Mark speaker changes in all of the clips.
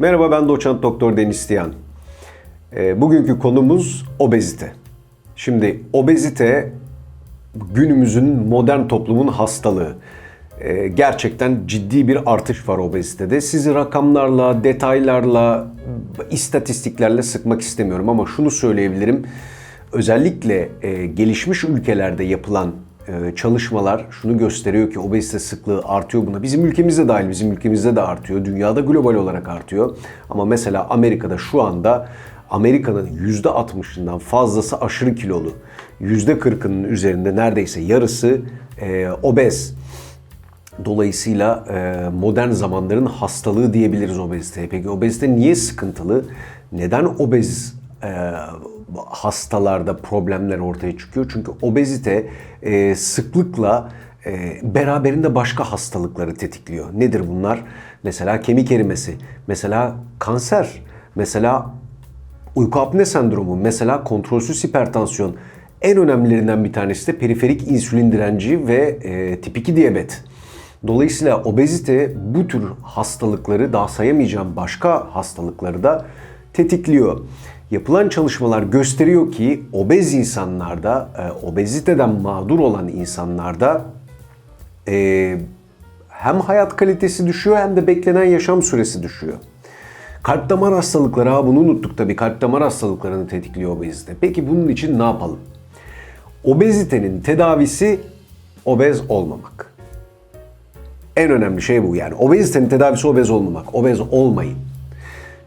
Speaker 1: Merhaba ben doçent doktor Deniz Tiyan. Ee, bugünkü konumuz obezite. Şimdi obezite günümüzün modern toplumun hastalığı. Ee, gerçekten ciddi bir artış var obezitede. Sizi rakamlarla, detaylarla, istatistiklerle sıkmak istemiyorum ama şunu söyleyebilirim. Özellikle e, gelişmiş ülkelerde yapılan e, çalışmalar şunu gösteriyor ki obezite sıklığı artıyor buna. Bizim ülkemizde dahil bizim ülkemizde de artıyor. Dünyada global olarak artıyor. Ama mesela Amerika'da şu anda Amerika'nın %60'ından fazlası aşırı kilolu. %40'ının üzerinde neredeyse yarısı e, obez. Dolayısıyla e, modern zamanların hastalığı diyebiliriz obeziteye. Peki obezite niye sıkıntılı? Neden obez e, hastalarda problemler ortaya çıkıyor? Çünkü obezite e, sıklıkla e, beraberinde başka hastalıkları tetikliyor. Nedir bunlar? Mesela kemik erimesi, mesela kanser, mesela uyku apne sendromu, mesela kontrolsüz hipertansiyon. En önemlilerinden bir tanesi de periferik insülin direnci ve e, tip 2 diyabet. Dolayısıyla obezite bu tür hastalıkları daha sayamayacağım başka hastalıkları da tetikliyor. Yapılan çalışmalar gösteriyor ki obez insanlarda, e, obeziteden mağdur olan insanlarda e, hem hayat kalitesi düşüyor hem de beklenen yaşam süresi düşüyor. Kalp damar hastalıkları, ha bunu unuttuk tabii. Kalp damar hastalıklarını tetikliyor obezite. Peki bunun için ne yapalım? Obezitenin tedavisi obez olmamak. En önemli şey bu yani. Obezitenin tedavisi obez olmamak. Obez olmayın.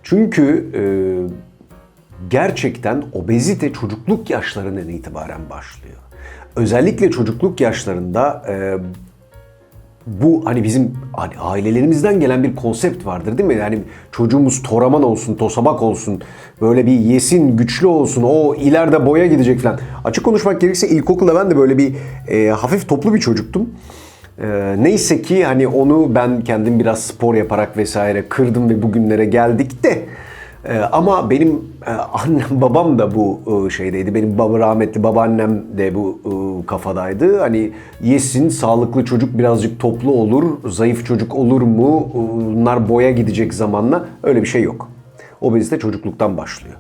Speaker 1: Çünkü e, gerçekten obezite çocukluk yaşlarından itibaren başlıyor. Özellikle çocukluk yaşlarında e, bu hani bizim hani ailelerimizden gelen bir konsept vardır değil mi? Yani çocuğumuz toraman olsun, tosabak olsun, böyle bir yesin, güçlü olsun, o ileride boya gidecek falan. Açık konuşmak gerekirse ilkokulda ben de böyle bir e, hafif toplu bir çocuktum. E, neyse ki hani onu ben kendim biraz spor yaparak vesaire kırdım ve bugünlere geldik de ee, ama benim e, annem babam da bu e, şeydeydi. Benim baba rahmetli babaannem de bu e, kafadaydı. Hani yesin sağlıklı çocuk birazcık toplu olur, zayıf çocuk olur mu? Bunlar boya gidecek zamanla. Öyle bir şey yok. Obezite çocukluktan başlıyor.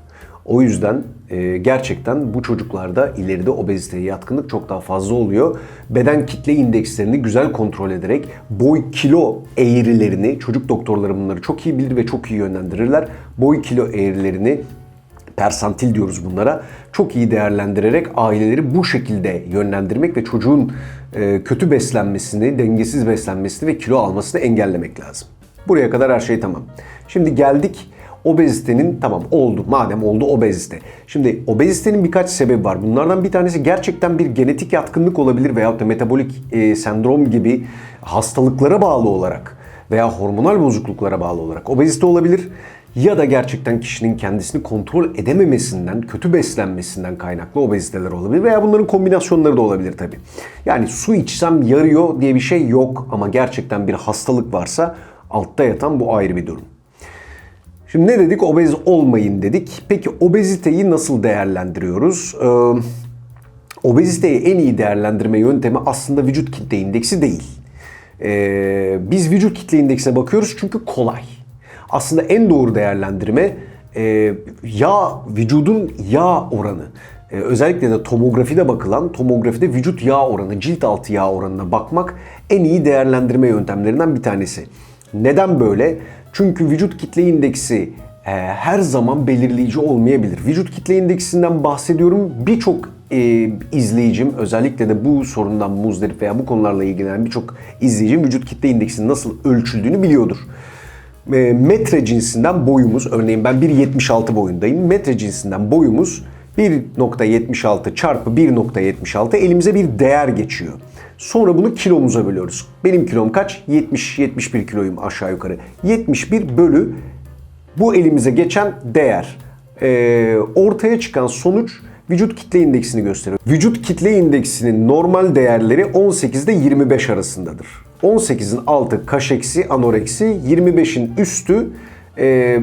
Speaker 1: O yüzden e, gerçekten bu çocuklarda ileride obeziteye yatkınlık çok daha fazla oluyor. Beden kitle indekslerini güzel kontrol ederek boy kilo eğrilerini, çocuk doktorları bunları çok iyi bilir ve çok iyi yönlendirirler. Boy kilo eğrilerini persantil diyoruz bunlara. Çok iyi değerlendirerek aileleri bu şekilde yönlendirmek ve çocuğun e, kötü beslenmesini, dengesiz beslenmesini ve kilo almasını engellemek lazım. Buraya kadar her şey tamam. Şimdi geldik obezitenin tamam oldu madem oldu obezite. Şimdi obezitenin birkaç sebebi var. Bunlardan bir tanesi gerçekten bir genetik yatkınlık olabilir veyahut da metabolik e, sendrom gibi hastalıklara bağlı olarak veya hormonal bozukluklara bağlı olarak obezite olabilir. Ya da gerçekten kişinin kendisini kontrol edememesinden, kötü beslenmesinden kaynaklı obeziteler olabilir veya bunların kombinasyonları da olabilir tabii. Yani su içsem yarıyor diye bir şey yok ama gerçekten bir hastalık varsa altta yatan bu ayrı bir durum. Şimdi ne dedik? Obez olmayın dedik. Peki obeziteyi nasıl değerlendiriyoruz? Ee, obeziteyi en iyi değerlendirme yöntemi aslında vücut kitle indeksi değil. Ee, biz vücut kitle indeksine bakıyoruz çünkü kolay. Aslında en doğru değerlendirme e, yağ, vücudun yağ oranı. Ee, özellikle de tomografide bakılan, tomografide vücut yağ oranı, cilt altı yağ oranına bakmak en iyi değerlendirme yöntemlerinden bir tanesi. Neden böyle? Çünkü vücut kitle indeksi e, her zaman belirleyici olmayabilir. Vücut kitle indeksinden bahsediyorum. Birçok e, izleyicim özellikle de bu sorundan muzdarip veya bu konularla ilgilenen birçok izleyicim vücut kitle indeksinin nasıl ölçüldüğünü biliyordur. E, metre cinsinden boyumuz, örneğin ben 1.76 boyundayım. Metre cinsinden boyumuz 1.76 çarpı 1.76 elimize bir değer geçiyor. Sonra bunu kilomuza bölüyoruz. Benim kilom kaç? 70-71 kiloyum aşağı yukarı. 71 bölü bu elimize geçen değer. Ee, ortaya çıkan sonuç vücut kitle indeksini gösteriyor. Vücut kitle indeksinin normal değerleri 18 ile 25 arasındadır. 18'in altı kaşeksi, anoreksi, 25'in üstü e,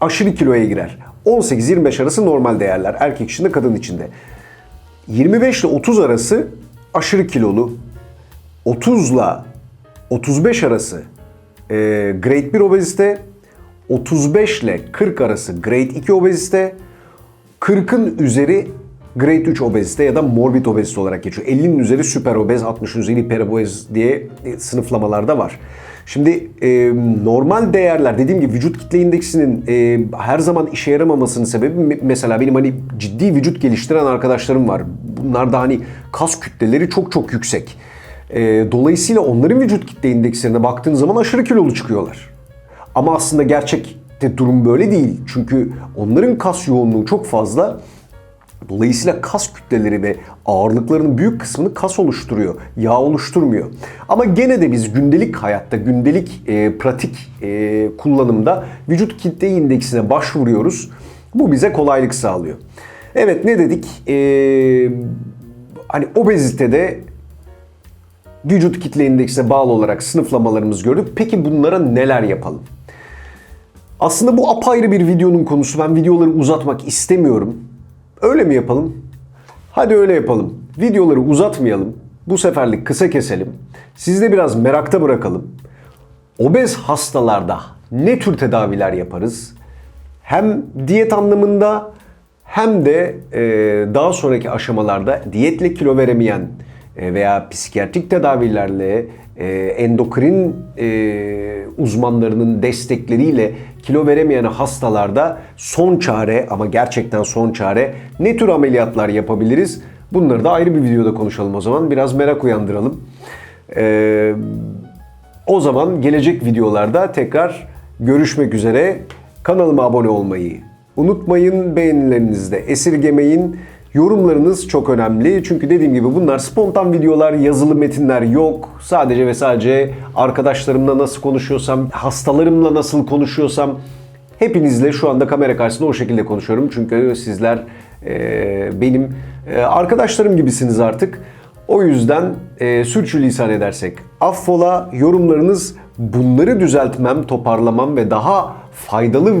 Speaker 1: aşırı kiloya girer. 18-25 arası normal değerler. Erkek içinde, kadın içinde. 25 ile 30 arası aşırı kilolu. 30 ile 35 arası e, grade 1 obezite. 35 ile 40 arası grade 2 obezite, 40'ın üzeri grade 3 obezite ya da morbid obezite olarak geçiyor. 50'nin üzeri süper obez, 60'ın üzeri hiperobez diye e, sınıflamalarda var. Şimdi e, normal değerler dediğim gibi vücut kitle indeksinin e, her zaman işe yaramamasının sebebi me- mesela benim hani ciddi vücut geliştiren arkadaşlarım var. Bunlar da hani kas kütleleri çok çok yüksek. E, dolayısıyla onların vücut kitle indekslerine baktığın zaman aşırı kilolu çıkıyorlar. Ama aslında gerçekte durum böyle değil. Çünkü onların kas yoğunluğu çok fazla. Dolayısıyla kas kütleleri ve ağırlıklarının büyük kısmını kas oluşturuyor, yağ oluşturmuyor. Ama gene de biz gündelik hayatta, gündelik e, pratik e, kullanımda vücut kitle indeksine başvuruyoruz. Bu bize kolaylık sağlıyor. Evet ne dedik? E, hani obezitede vücut kitle indeksine bağlı olarak sınıflamalarımızı gördük. Peki bunlara neler yapalım? Aslında bu apayrı bir videonun konusu. Ben videoları uzatmak istemiyorum. Öyle mi yapalım? Hadi öyle yapalım. Videoları uzatmayalım. Bu seferlik kısa keselim. Sizi de biraz merakta bırakalım. Obez hastalarda ne tür tedaviler yaparız? Hem diyet anlamında hem de e, daha sonraki aşamalarda diyetle kilo veremeyen e, veya psikiyatrik tedavilerle e, endokrin uzmanlarının destekleriyle kilo veremeyen hastalarda son çare ama gerçekten son çare ne tür ameliyatlar yapabiliriz? Bunları da ayrı bir videoda konuşalım o zaman. Biraz merak uyandıralım. Eee o zaman gelecek videolarda tekrar görüşmek üzere. Kanalıma abone olmayı unutmayın. Beğenilerinizde esirgemeyin. Yorumlarınız çok önemli. Çünkü dediğim gibi bunlar spontan videolar, yazılı metinler yok. Sadece ve sadece arkadaşlarımla nasıl konuşuyorsam, hastalarımla nasıl konuşuyorsam hepinizle şu anda kamera karşısında o şekilde konuşuyorum. Çünkü sizler e, benim e, arkadaşlarım gibisiniz artık. O yüzden e, sürçülisan edersek affola yorumlarınız bunları düzeltmem, toparlamam ve daha faydalı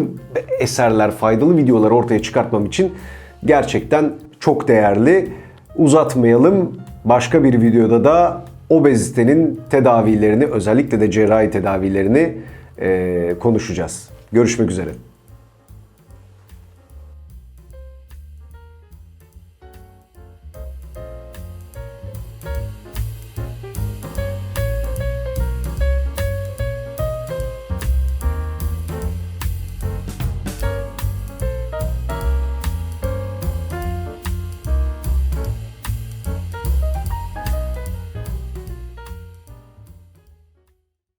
Speaker 1: eserler, faydalı videolar ortaya çıkartmam için gerçekten çok değerli. Uzatmayalım. Başka bir videoda da obezitenin tedavilerini, özellikle de cerrahi tedavilerini e, konuşacağız. Görüşmek üzere.